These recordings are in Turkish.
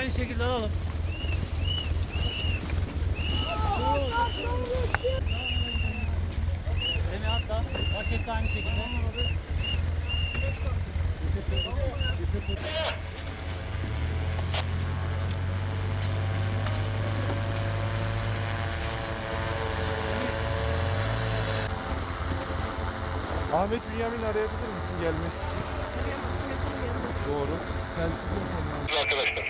Aynı şekilde alalım. Seni hatta paket aynı şekilde. Ahmet Bünyamin arayabilir misin gelmek için? Doğru. Telsiz yok mu? Yusuf, var bir şey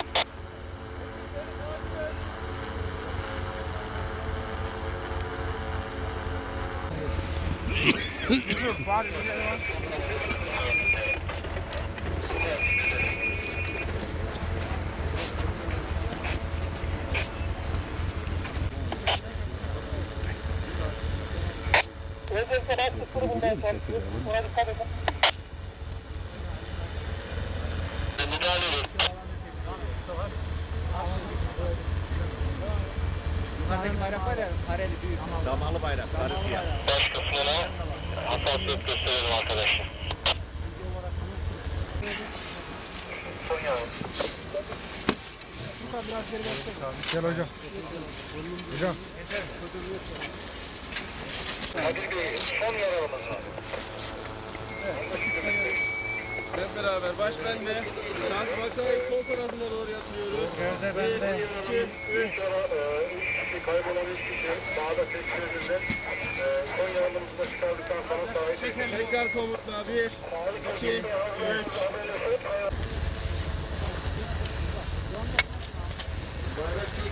var. Yukarıdaki bayrak var ya kareli büyük. Damalı bayrak, sarı siyah. Baş kısmına hassasiyet gösterelim arkadaşlar. Gel hocam. Hocam. Kadir Bey son yaralımız var. Hep beraber baş bende. Şans vakayı sol tarafına doğru yatırıyoruz. Nerede bende? 2, 3. Sonra e, üç kişi kaybolan üç kişi sağda tespit edildi. E, son yaralımızı da çıkardıktan sonra sahip. Tekrar komutla. 1, 2, 3.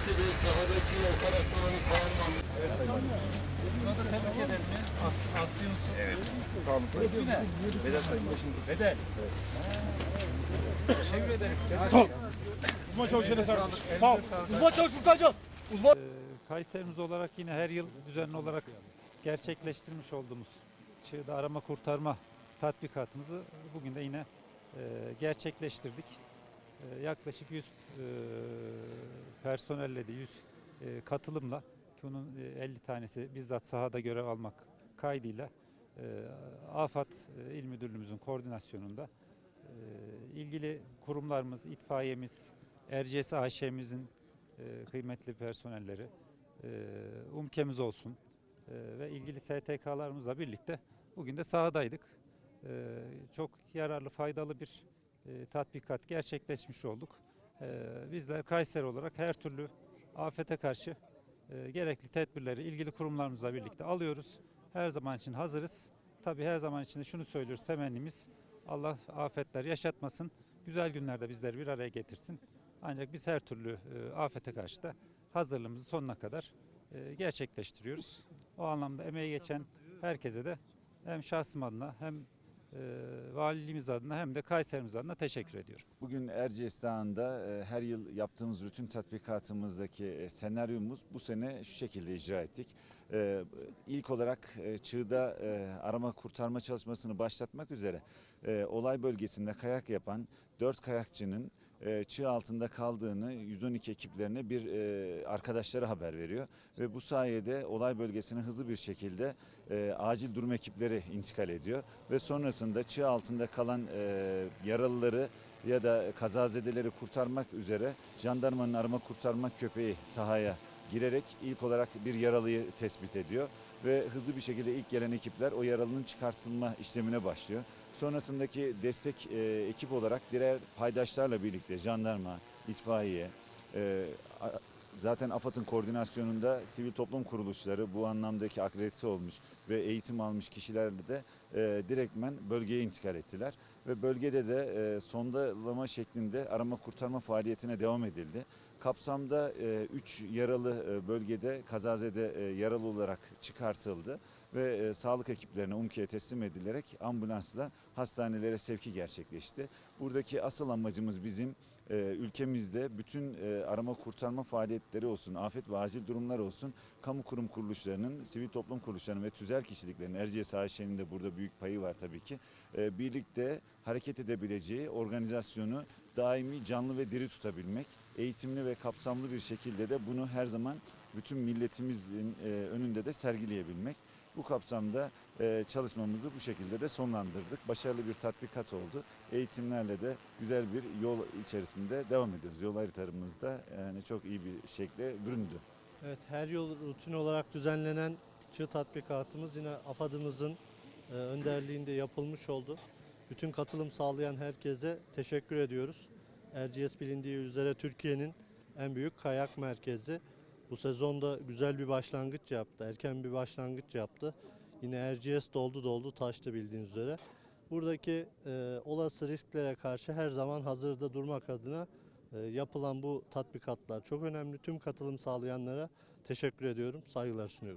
Bayraklı ekibi sahadaki operasyonun tamamlandı. Uzman çavuşuna sağ Sağ ol. Uzman çavuş Furkancan. Kayserimiz olarak yine her yıl düzenli olarak gerçekleştirmiş olduğumuz çığda arama kurtarma tatbikatımızı bugün de yine e, gerçekleştirdik. E, yaklaşık 100 e, personelle de 100 e, katılımla ki bunun e, 50 tanesi bizzat sahada görev almak kaydıyla e, AFAD e, İl Müdürlüğümüzün koordinasyonunda e, ilgili kurumlarımız, itfaiyemiz, Erciyes AŞ'mizin e, kıymetli personelleri, e, UMKE'miz olsun e, ve ilgili STK'larımızla birlikte bugün de sahadaydık. E, çok yararlı, faydalı bir e, tatbikat gerçekleşmiş olduk. E, bizler Kayseri olarak her türlü afete karşı e, gerekli tedbirleri ilgili kurumlarımızla birlikte alıyoruz. Her zaman için hazırız. Tabii her zaman için de şunu söylüyoruz temennimiz Allah afetler yaşatmasın. Güzel günlerde bizleri bir araya getirsin. Ancak biz her türlü afete karşı da hazırlığımızı sonuna kadar gerçekleştiriyoruz. O anlamda emeği geçen herkese de hem şahsım adına hem valiliğimiz adına hem de Kayserimiz adına teşekkür ediyorum. Bugün Erciyes Dağı'nda e, her yıl yaptığımız rutin tatbikatımızdaki e, senaryomuz bu sene şu şekilde icra ettik. E, İlk olarak çığda arama kurtarma çalışmasını başlatmak üzere olay bölgesinde kayak yapan 4 kayakçının e, çığ altında kaldığını 112 ekiplerine bir e, arkadaşları haber veriyor. Ve bu sayede olay bölgesine hızlı bir şekilde e, acil durum ekipleri intikal ediyor. Ve sonrasında çığ altında kalan e, yaralıları ya da kazazedeleri kurtarmak üzere jandarmanın arama kurtarma köpeği sahaya girerek ilk olarak bir yaralıyı tespit ediyor. Ve hızlı bir şekilde ilk gelen ekipler o yaralının çıkartılma işlemine başlıyor. Sonrasındaki destek e, ekip olarak diğer paydaşlarla birlikte jandarma, itfaiye, e, zaten AFAD'ın koordinasyonunda sivil toplum kuruluşları bu anlamdaki akredite olmuş ve eğitim almış kişiler de e, direktmen bölgeye intikal ettiler. Ve bölgede de e, sondalama şeklinde arama kurtarma faaliyetine devam edildi. Kapsamda 3 yaralı e, bölgede kazazede e, yaralı olarak çıkartıldı ve e, sağlık ekiplerine UMKE'ye teslim edilerek ambulansla hastanelere sevki gerçekleşti. Buradaki asıl amacımız bizim e, ülkemizde bütün e, arama kurtarma faaliyetleri olsun, afet ve acil durumlar olsun, kamu kurum kuruluşlarının, sivil toplum kuruluşlarının ve tüzel kişiliklerin, Erciyes AŞ'nin de burada büyük payı var tabii ki, e, birlikte hareket edebileceği organizasyonu daimi canlı ve diri tutabilmek. Eğitimli ve kapsamlı bir şekilde de bunu her zaman bütün milletimizin e, önünde de sergileyebilmek. Bu kapsamda e, çalışmamızı bu şekilde de sonlandırdık. Başarılı bir tatbikat oldu. Eğitimlerle de güzel bir yol içerisinde devam ediyoruz. Yol haritalarımız da yani çok iyi bir şekle büründü. Evet her yıl rutin olarak düzenlenen çığ tatbikatımız yine AFAD'ımızın e, önderliğinde yapılmış oldu. Bütün katılım sağlayan herkese teşekkür ediyoruz. Erciyes bilindiği üzere Türkiye'nin en büyük kayak merkezi. Bu sezonda güzel bir başlangıç yaptı, erken bir başlangıç yaptı. Yine Erciyes doldu doldu taştı bildiğiniz üzere. Buradaki e, olası risklere karşı her zaman hazırda durmak adına e, yapılan bu tatbikatlar çok önemli. Tüm katılım sağlayanlara teşekkür ediyorum, saygılar sunuyorum.